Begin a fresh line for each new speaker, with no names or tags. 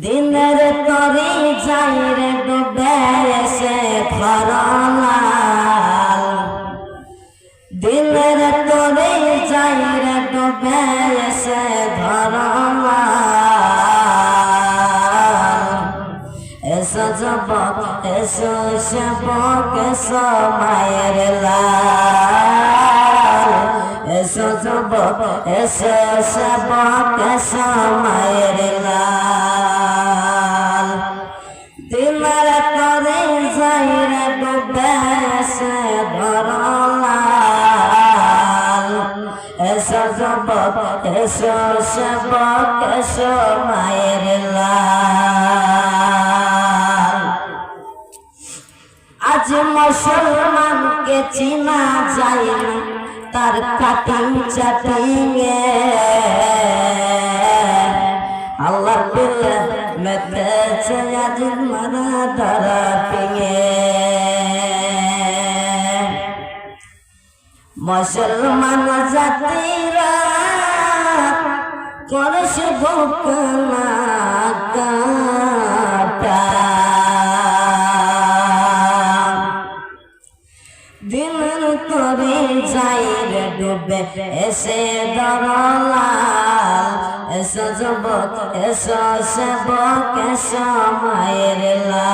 দিনের তরি যাই রে ডুবে এসে খরলাল দিনের তরি যাই রে ডুবে এসে ধরলাল। এসো যুবক, এসো সেবক এসো মায়ের লাল। এসো এসো মায়ের করে যাইরে ডুবে এসে ধরলাল এসো সেবক এসো মায়ের লাল আজ মুসলমানকে চিনা যায় তার কাটিং চাটিংয়ে। আল্লাহ মেতেছে আজ মারা ধরা মুসলমান জাতিরা করছে ভোকনা দিন করে যাই রে ডুবে এসে দরলাল, এসো যুবক, এসো সেবক, এসো মায়ের লাল।